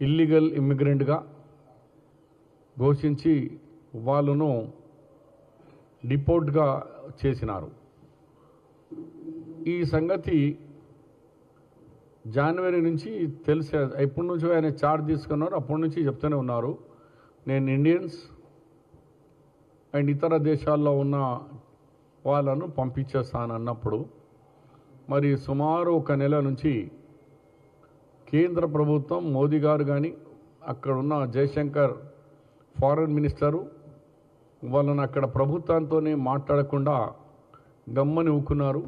Illegal ఇమ్మిగ్రెంట్గా ఘోషించి వాళ్ళను డిపోర్ట్గా చేసినారు. ఈ సంగతి జనవరి నుంచి తెలిసే ఎప్పటి నుంచో ఆయన చార్జ్ తీసుకున్నారు అప్పటి నుంచి చెప్తూనే ఉన్నారు. నేను ఇండియన్స్ అండ్ ఇతర దేశాల్లో ఉన్న వాళ్ళను పంపించేస్తాను అన్నప్పుడు మరి సుమారు ఒక నెల నుంచి కేంద్ర ప్రభుత్వం మోదీ గారు కానీ అక్కడ ఉన్న జయశంకర్ ఫారెన్ మినిస్టరు వాళ్ళని అక్కడ ప్రభుత్వంతోనే మాట్లాడకుండా గమ్మని ఊకున్నారు.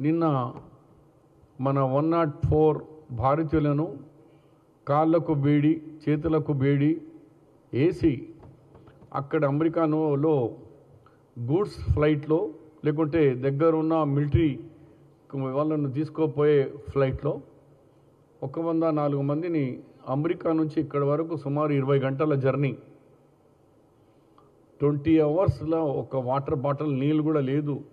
నిన్న మన వన్ నాట్ ఫోర్ భారతీయులను కాళ్ళకు బేడి చేతులకు బేడి వేసి అక్కడ అమెరికాలో గూడ్స్ ఫ్లైట్లో లేకుంటే దగ్గర ఉన్న మిలిటరీ వాళ్ళను తీసుకోపోయే ఫ్లైట్లో ఒక వంద నాలుగు మందిని అమెరికా నుంచి ఇక్కడ వరకు సుమారు ఇరవై గంటల జర్నీ. ట్వంటీ అవర్స్లో ఒక వాటర్ బాటిల్ నీళ్ళు కూడా లేదు.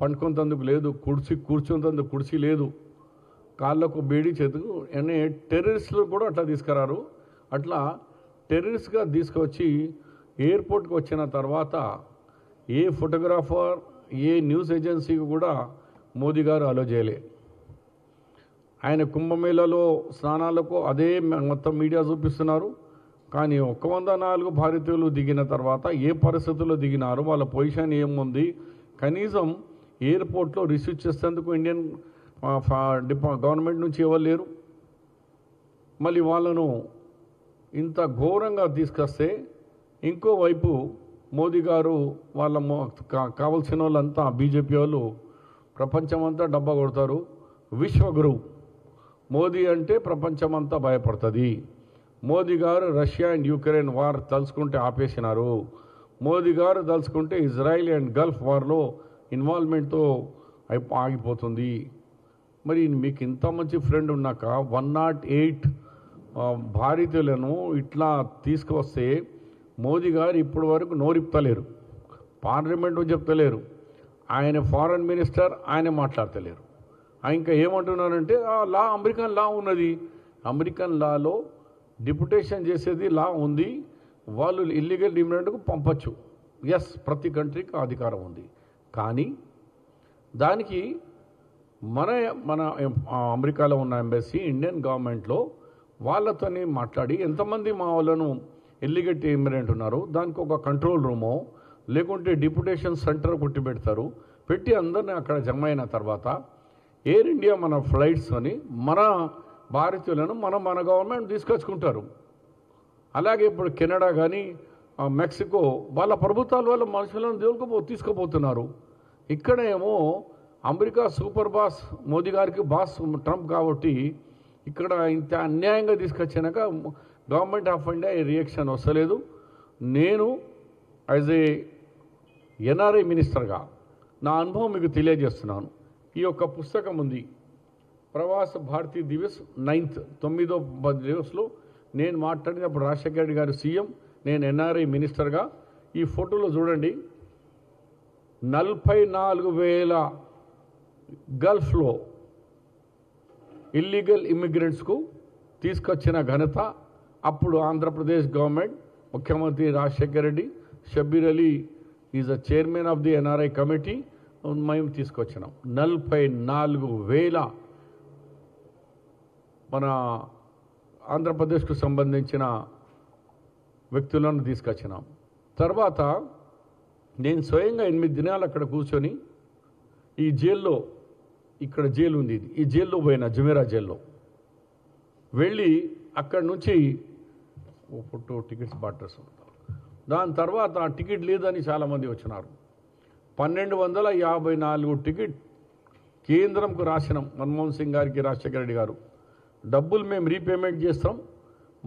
పండుకొంతందుకు లేదు. కుర్చీ కూర్చుంతందుకు కుర్చీ లేదు. కాళ్ళకు బేడి చేతుకు అనే టెర్రరిస్టులు కూడా అట్లా తీసుకురారు. అట్లా టెర్రరిస్ట్గా తీసుకొచ్చి ఎయిర్పోర్ట్కి వచ్చిన తర్వాత ఏ ఫోటోగ్రాఫర్ ఏ న్యూస్ ఏజెన్సీకి కూడా మోదీ గారు అలో చేయలే. ఆయన కుంభమేళలో స్నానాలకు అదే మొత్తం మీడియా చూపిస్తున్నారు. కానీ ఒక్క వంద నాలుగు భారతీయులు దిగిన తర్వాత ఏ పరిస్థితుల్లో దిగినారు? వాళ్ళ పొజిషన్ ఏముంది? కనీసం ఎయిర్పోర్ట్లో రిసీవ్ చేసేందుకు ఇండియన్ డిపా గవర్నమెంట్ నుంచి ఎవరు లేరు? మళ్ళీ వాళ్ళను ఇంత ఘోరంగా తీసుకొస్తే ఇంకోవైపు మోదీ గారు వాళ్ళ కా- కావలసిన వాళ్ళంతా బీజేపీ వాళ్ళు ప్రపంచమంతా డబ్బా కొడతారు. విశ్వగురువు మోదీ అంటే ప్రపంచమంతా భయపడుతుంది. మోదీ గారు రష్యా అండ్ యుక్రెయిన్ వార్ తలుచుకుంటే ఆపేసినారు. మోదీ గారు తలుచుకుంటే ఇజ్రాయిల్ అండ్ గల్ఫ్ వార్లో ఇన్వాల్వ్మెంట్తో అయి ఆగిపోతుంది. మరి మీకు ఇంత మంచి ఫ్రెండ్ ఉన్నాక వన్ నాట్ ఎయిట్ భారతీయులను ఇట్లా తీసుకువస్తే మోదీ గారు ఇప్పటి వరకు నోరిప్తలేరు. పార్లమెంటు చెప్తలేరు. ఆయన ఫారెన్ మినిస్టర్ ఆయన మాట్లాడతలేరు. ఇంకా ఏమంటున్నారంటే ఆ లా అమెరికన్ లా ఉన్నది. అమెరికన్ లాలో డిప్యుటేషన్ చేసేది లా ఉంది. వాళ్ళు ఇల్లీగల్ ఇమిగ్రెంట్కు పంపచ్చు. ఎస్ ప్రతి కంట్రీకి అధికారం ఉంది. కానీ దానికి మన మన అమెరికాలో ఉన్న ఎంబెసీ ఇండియన్ గవర్నమెంట్లో వాళ్ళతోనే మాట్లాడి ఎంతమంది మా వాళ్ళను ఎల్లిగట్టి ఇమిగ్రెంట్ ఉన్నారు దానికి ఒక కంట్రోల్ రూమో లేకుంటే డిప్యుటేషన్ సెంటర్ కొట్టి పెడతారు పెట్టి అందరిని అక్కడ జమ అయిన తర్వాత ఎయిర్ ఇండియా మన ఫ్లైట్స్ అని మన భారతీయులను మనం మన గవర్నమెంట్ తీసుకొచ్చుకుంటారు. అలాగే ఇప్పుడు కెనడా కానీ మెక్సికో వాళ్ళ ప్రభుత్వాల వల్ల మనుషులను దేవుడికి తీసుకుపోతున్నారు. ఇక్కడ ఏమో అమెరికా సూపర్ బాస్ మోదీ గారికి బాస్ ట్రంప్ కాబట్టి ఇక్కడ ఇంత అన్యాయంగా తీసుకొచ్చినాక గవర్నమెంట్ ఆఫ్ ఇండియా ఈ రియాక్షన్ వస్తలేదు. నేను యాజ్ ఏ ఎన్ఆర్ఐ మినిస్టర్గా నా అనుభవం మీకు తెలియజేస్తున్నాను. ఈ యొక్క పుస్తకం ఉంది. ప్రవాస భారతీ దివస్ నైన్త్ తొమ్మిదో పది దివస్లో నేను మాట్లాడినప్పుడు రాజశేఖర రెడ్డి గారు సీఎం నేను ఎన్ఆర్ఐ మినిస్టర్గా. ఈ ఫోటోలో చూడండి. నలభై నాలుగు వేల గల్ఫ్లో ఇల్లీగల్ ఇమ్మిగ్రెంట్స్కు తీసుకొచ్చిన ఘనత అప్పుడు ఆంధ్రప్రదేశ్ గవర్నమెంట్. ముఖ్యమంత్రి Rajasekhar Reddy Shabbir Ali is a chairman of the NRI committee. మేము తీసుకొచ్చినాం. నలభై నాలుగు వేల మన ఆంధ్రప్రదేశ్కు సంబంధించిన వ్యక్తులను తీసుకొచ్చినాం. తర్వాత నేను స్వయంగా ఎనిమిది దినాలు అక్కడ కూర్చొని ఈ జైల్లో ఇక్కడ జైలు ఉంది ఇది. ఈ జైల్లో పోయిన జుమేరా జైల్లో. వెళ్ళి అక్కడి నుంచి ఓ ఫోటో టికెట్స్ బాటర్స్. దాని తర్వాత టికెట్ లేదని చాలామంది వచ్చినారు. పన్నెండు వందల యాభై నాలుగు టికెట్ కేంద్రంకు రాసినాం మన్మోహన్ సింగ్ గారికి రాజశేఖర రెడ్డి గారు. డబ్బులు మేము రీపేమెంట్ చేస్తాం.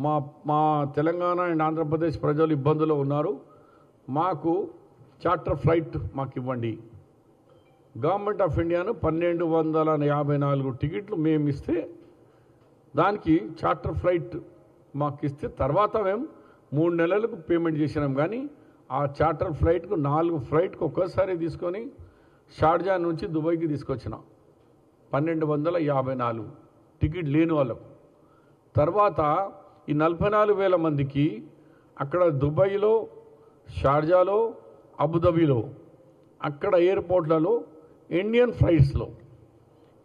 మా మా తెలంగాణ అండ్ ఆంధ్రప్రదేశ్ ప్రజలు ఇబ్బందులు ఉన్నారు. మాకు చార్టర్ ఫ్లైట్ మాకు ఇవ్వండి. గవర్నమెంట్ ఆఫ్ ఇండియాను పన్నెండు వందల యాభై నాలుగు టికెట్లు మేము ఇస్తే దానికి చార్టర్ ఫ్లైట్ మాకు ఇస్తే తర్వాత మేము మూడు నెలలకు పేమెంట్ చేసినాం. కానీ ఆ చార్టర్ ఫ్లైట్కు నాలుగు ఫ్లైట్కి ఒక్కసారి తీసుకొని షార్జా నుంచి దుబాయ్కి తీసుకొచ్చినాం. పన్నెండు వందల యాభై నాలుగు టికెట్ లేని వాళ్ళకు. తర్వాత ఈ నలభై నాలుగు వేల మందికి అక్కడ దుబాయ్లో షార్జాలో అబుదాబీలో అక్కడ ఎయిర్పోర్ట్లలో ఇండియన్ ఫ్లైట్స్లో.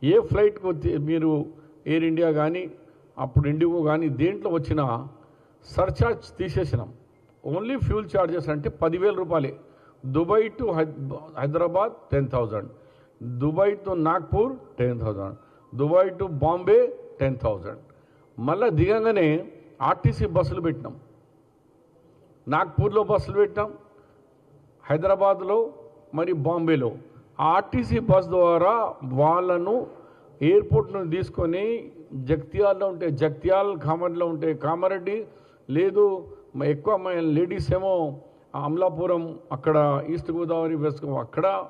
ఏ ఫ్లైట్కి మీరు ఎయిర్ ఇండియా కానీ అప్పుడు ఇండిగో కానీ దేంట్లో వచ్చినా సర్చార్జ్ తీసేసినాం. ఓన్లీ ఫ్యూల్ ఛార్జెస్ అంటే పదివేల రూపాయలే. Dubai to Hyderabad ten thousand. Dubai to Nagpur ten thousand. Dubai to Bombay ten thousand. మళ్ళీ దిగంగానే ఆర్టీసీ బస్సులు పెట్టినాం. నాగ్పూర్లో బస్సులు పెట్టినాం. హైదరాబాద్లో మరి బాంబేలో. ఆర్టీసీ బస్ ద్వారా వాళ్ళను ఎయిర్పోర్ట్ నుండి తీసుకొని జగ్త్యాల్లో ఉంటే జగ్త్యాల్ కామారెడ్డిలో ఉంటే కామారెడ్డి లేదు ఎక్కువ మా లేడీస్ ఏమో అమలాపురం అక్కడ ఈస్ట్ గోదావరి వెస్ట్ అక్కడ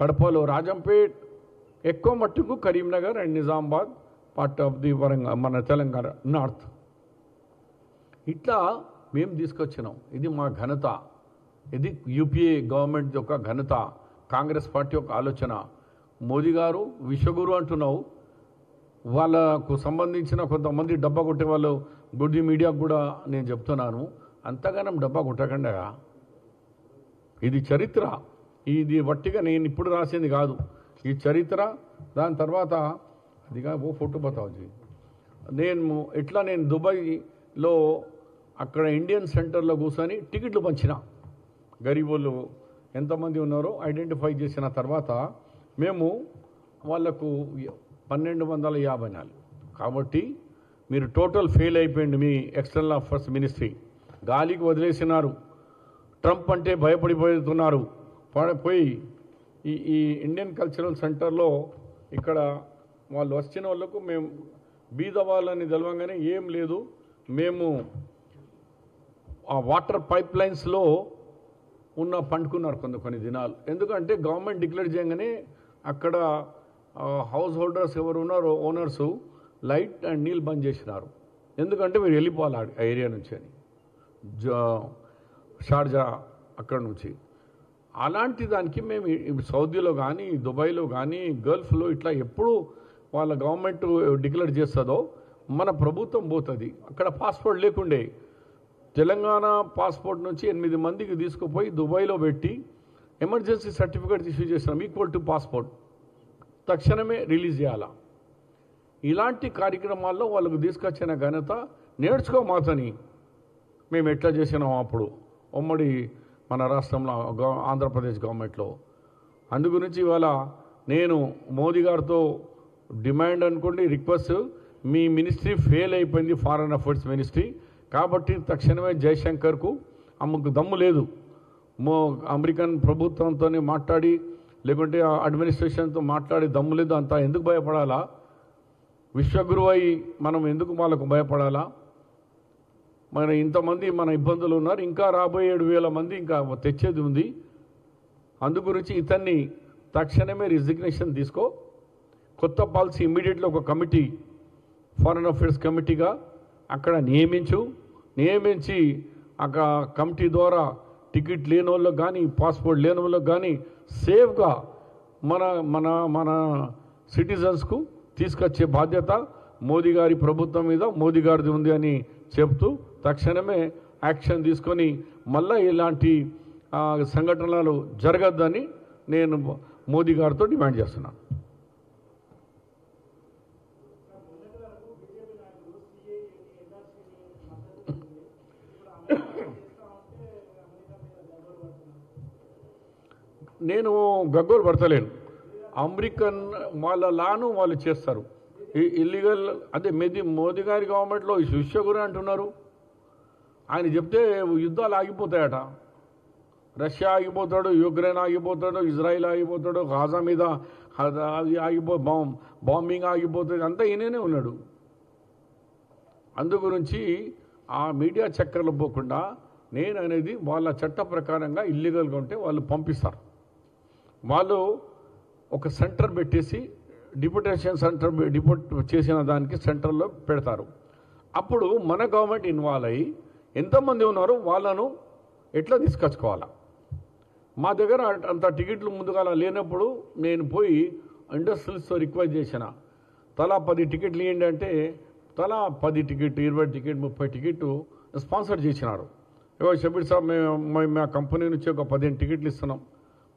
కడపలో రాజంపేట్ ఎక్కువ మట్టుకు Karimnagar and Nizamabad part of the Warangal మన తెలంగాణ నార్త్ ఇట్లా మేము తీసుకొచ్చినాం. ఇది మా ఘనత. ఇది యూపీఏ గవర్నమెంట్ యొక్క ఘనత. కాంగ్రెస్ పార్టీ యొక్క ఆలోచన. మోదీ గారు విశ్వగురు అంటున్నావు. వాళ్ళకు సంబంధించిన కొంతమంది డబ్బా కొట్టే వాళ్ళు గుడ్డి మీడియాకు కూడా నేను చెప్తున్నాను. అంతగానం డబ్బా కొట్టకుండా ఇది చరిత్ర. ఇది వట్టిగా నేను ఇప్పుడు రాసింది కాదు. ఈ చరిత్ర దాని తర్వాత అదిగా ఓ ఫోటో బతావుజీ నేను ఎట్లా నేను దుబాయ్లో అక్కడ ఇండియన్ సెంటర్లో కూర్చొని టికెట్లు పంచిన. గరీబోళ్ళు ఎంతమంది ఉన్నారో ఐడెంటిఫై చేసిన తర్వాత మేము వాళ్ళకు పన్నెండు వందల యాభై నాలుగు. కాబట్టి మీరు టోటల్ ఫెయిల్ అయిపోయింది మీ ఎక్స్టర్నల్ అఫేర్స్ మినిస్ట్రీ. గాలికి వదిలేసినారు. ట్రంప్ అంటే భయపడిపోతున్నారు. పోయి ఈ ఈ ఇండియన్ కల్చరల్ సెంటర్లో ఇక్కడ వాళ్ళు వచ్చిన వాళ్ళకు మేము బీద వాళ్ళని తెలవంగానే ఏం లేదు. మేము ఆ వాటర్ పైప్ లైన్స్లో ఉన్న పండుకున్నారు కొంత కొన్ని దినాలు. ఎందుకంటే గవర్నమెంట్ డిక్లేర్ చేయగానే అక్కడ హౌస్ హోల్డర్స్ ఎవరు ఉన్నారో ఓనర్సు లైట్ అండ్ నీళ్ళు బంద్ చేసినారు. ఎందుకంటే మీరు వెళ్ళిపోవాలి ఆ- ఏరియా నుంచి అని. షార్జా అక్కడ నుంచి. అలాంటి దానికి మేము సౌదీలో కానీ దుబాయ్లో కానీ గల్ఫ్లో ఇట్లా ఎప్పుడు వాళ్ళ గవర్నమెంట్ డిక్లేర్ చేస్తుందో మన ప్రభుత్వం పోతుంది. అక్కడ పాస్పోర్ట్ లేకుండే. తెలంగాణ పాస్పోర్ట్ నుంచి ఎనిమిది మందికి తీసుకుపోయి దుబాయ్లో పెట్టి ఎమర్జెన్సీ సర్టిఫికేట్ ఇష్యూ చేసినాం. ఈక్వల్ టు పాస్పోర్ట్ తక్షణమే రిలీజ్ చేయాలా. ఇలాంటి కార్యక్రమాల్లో వాళ్ళకు తీసుకొచ్చిన ఘనత నేర్చుకో మాతని. మేము ఎట్లా చేసినాం అప్పుడు? ఉమ్మడి మన రాష్ట్రంలో గవ- ఆంధ్రప్రదేశ్ గవర్నమెంట్లో. అందు గురించి ఇవాళ నేను మోదీ గారితో డిమాండ్ అనుకోండి రిక్వెస్ట్. మీ మినిస్ట్రీ ఫెయిల్ అయిపోయింది ఫారెన్ అఫైర్స్ మినిస్ట్రీ. కాబట్టి తక్షణమే జయశంకర్కు ఆమెకు దమ్ము లేదు. మో అమెరికన్ ప్రభుత్వంతో మాట్లాడి లేకుంటే అడ్మినిస్ట్రేషన్తో మాట్లాడి దమ్ము లేదు అంతా. ఎందుకు భయపడాలా? విశ్వగురు అయి మనం ఎందుకు వాళ్ళకు భయపడాలా? మన ఇంతమంది మన ఇబ్బందులు ఉన్నారు ఇంకా రాబోయే ఏడు వేల మంది ఇంకా తెచ్చేది ఉంది. అందు గురించి ఇతన్ని తక్షణమే రిజిగ్నేషన్ తీసుకో. కొత్త పాలసీ ఇమ్మీడియట్లీ ఒక కమిటీ ఫారెన్ అఫేర్స్ కమిటీగా అక్కడ నియమించు. నియమించి అక్కడ కమిటీ ద్వారా టికెట్ లేని వాళ్ళకి కానీ పాస్పోర్ట్ లేని వాళ్ళకి కానీ సేఫ్గా మన మన మన సిటిజన్స్కు తీసుకొచ్చే బాధ్యత మోదీ గారి ప్రభుత్వం మీద మోదీ గారిది ఉంది అని చెప్తూ తక్షణమే యాక్షన్ తీసుకొని మళ్ళీ ఇలాంటి సంఘటనలు జరగద్దని నేను మోదీ గారితో డిమాండ్ చేస్తున్నాను నేను గగ్గోలు పడతలేను. అమెరికన్ వాళ్ళ లాను వాళ్ళు చేస్తారు. ఈ ఇల్లీగల్ అదే మెది మోదీ గారి గవర్నమెంట్లో శిష్య గురి అంటున్నారు. ఆయన చెప్తే యుద్ధాలు ఆగిపోతాయట. రష్యా ఆగిపోతాడు యుక్రెయిన్ ఆగిపోతాడు ఇజ్రాయిల్ ఆగిపోతాడు గాజా మీద అది అది ఆగిపో బాంబ్ బాంబింగ్ ఆగిపోతుంది. అంతా ఈయననే ఉన్నాడు. అందు గురించి ఆ మీడియా చక్కర్లు పోకుండా నేను అనేది వాళ్ళ చట్ట ప్రకారంగా ఇల్లీగల్గా ఉంటే వాళ్ళు పంపిస్తారు. వాళ్ళు ఒక సెంటర్ పెట్టేసి డిప్యుటేషన్ సెంటర్ డిపోట్ చేసిన దానికి సెంటర్లో పెడతారు. అప్పుడు మన గవర్నమెంట్ ఇన్వాల్వ్ అయ్యి ఎంతమంది ఉన్నారో వాళ్ళను ఎట్లా తీసుకొచ్చుకోవాలా? మా దగ్గర అంత టికెట్లు ముందుగా లేనప్పుడు నేను పోయి ఇండస్ట్రీస్తో రిక్వెస్ట్ చేసిన. తలా పది టికెట్లు ఇవ్వండి అంటే తలా పది టికెట్ ఇరవై టికెట్ ముప్పై టికెట్ స్పాన్సర్ చేసినారు. ఇవాళ షబీర్ సాబ్ మేము మా కంపెనీ నుంచి ఒక పదిహేను టికెట్లు ఇస్తున్నాం.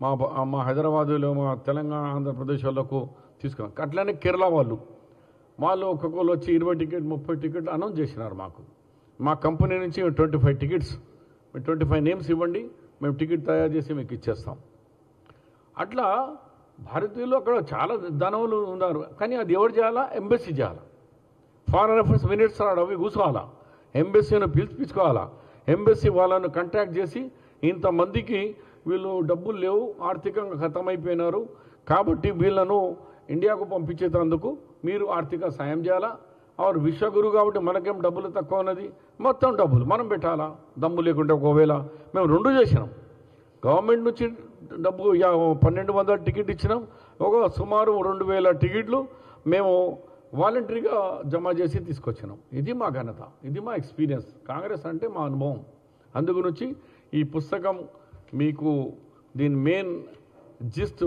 మా మా హైదరాబాదులో మా తెలంగాణ ఆంధ్రప్రదేశ్ వాళ్ళకు తీసుకున్నాం అట్లనే కేరళ వాళ్ళు. వాళ్ళు ఒక్కొక్కరు వచ్చి ఇరవై టికెట్ ముప్పై టికెట్ అనౌన్స్ చేసినారు మాకు. మా కంపెనీ నుంచి twenty five tickets. Twenty five names ఇవ్వండి మేము టికెట్ తయారు చేసి మీకు ఇచ్చేస్తాం. అట్లా భారతీయులు అక్కడ చాలా ధనవులు ఉన్నారు. కానీ అది ఎవరు చేయాలా? ఎంబసీ చేయాలా? ఫారెన్ అఫేర్స్ మినిట్స్ ఆడ అవి కూర్చోవాలా? ఎంబసీని పిలిపించుకోవాలా? ఎంబసీ వాళ్ళను కాంటాక్ట్ చేసి ఇంతమందికి వీళ్ళు డబ్బులు లేవు ఆర్థికంగా ఖతమైపోయినారు కాబట్టి వీళ్ళను ఇండియాకు పంపించేటందుకు మీరు ఆర్థిక సాయం చేయాలా? ఆరు విశ్వగురు కాబట్టి మనకేం డబ్బులు తక్కువ ఉన్నది? మొత్తం డబ్బులు. మనం పెట్టాలా? దమ్ము లేకుంటే ఒకవేళ మేము రెండు చేసినాం. గవర్నమెంట్ నుంచి డబ్బు పన్నెండు వందల టికెట్ ఇచ్చినాం. ఒక సుమారు రెండు వేల టికెట్లు మేము వాలంటరీగా జమ చేసి తీసుకొచ్చినాం. ఇది మా ఘనత. ఇది మా ఎక్స్పీరియన్స్. కాంగ్రెస్ అంటే మా అనుభవం. అందు గురించి ఈ పుస్తకం మీకు దీని మెయిన్ జిస్ట్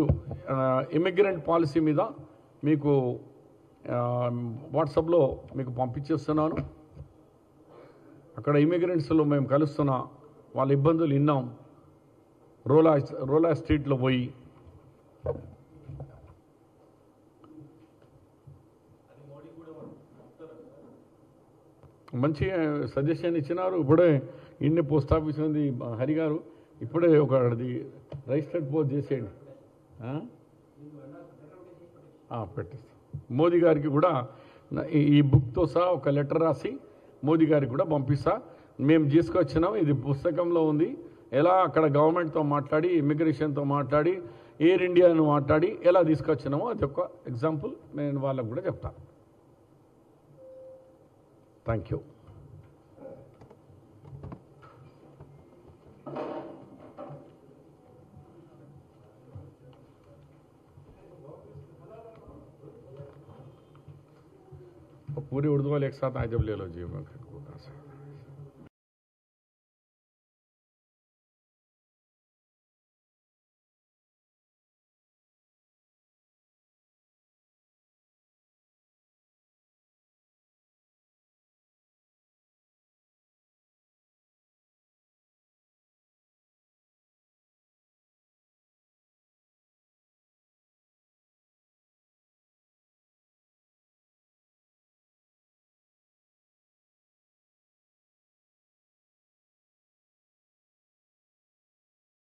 ఇమిగ్రెంట్ పాలసీ మీద మీకు వాట్సాప్లో మీకు పంపించేస్తున్నాను. అక్కడ ఇమిగ్రెంట్స్లో మేము కలుస్తున్న వాళ్ళ ఇబ్బందులు విన్నాం. రోలా రోలా స్ట్రీట్లో పోయి. మంచి సజెషన్ ఇచ్చినారు. ఇప్పుడే ఇన్ని పోస్ట్ ఆఫీస్ ఉంది హరి గారు ఇప్పుడే ఒక రైస్టర్ పోజ్ పోస్ట్ చేసేయండి. పెట్టేసి. మోదీ గారికి కూడా ఈ- ఈ బుక్తో సహా ఒక లెటర్ రాసి మోదీ గారికి కూడా పంపిస్తా. మేము తీసుకొచ్చినాం ఇది పుస్తకంలో ఉంది. ఎలా అక్కడ గవర్నమెంట్తో మాట్లాడి ఇమిగ్రేషన్తో మాట్లాడి ఎయిర్ ఇండియాను మాట్లాడి ఎలా తీసుకొచ్చినామో అది ఒక ఎగ్జాంపుల్ నేను వాళ్ళకు కూడా చెప్తాను థ్యాంక్ యూ. पूरी उर्दू वाले एक साथ आए जब ले लो जीव में खटकोटा से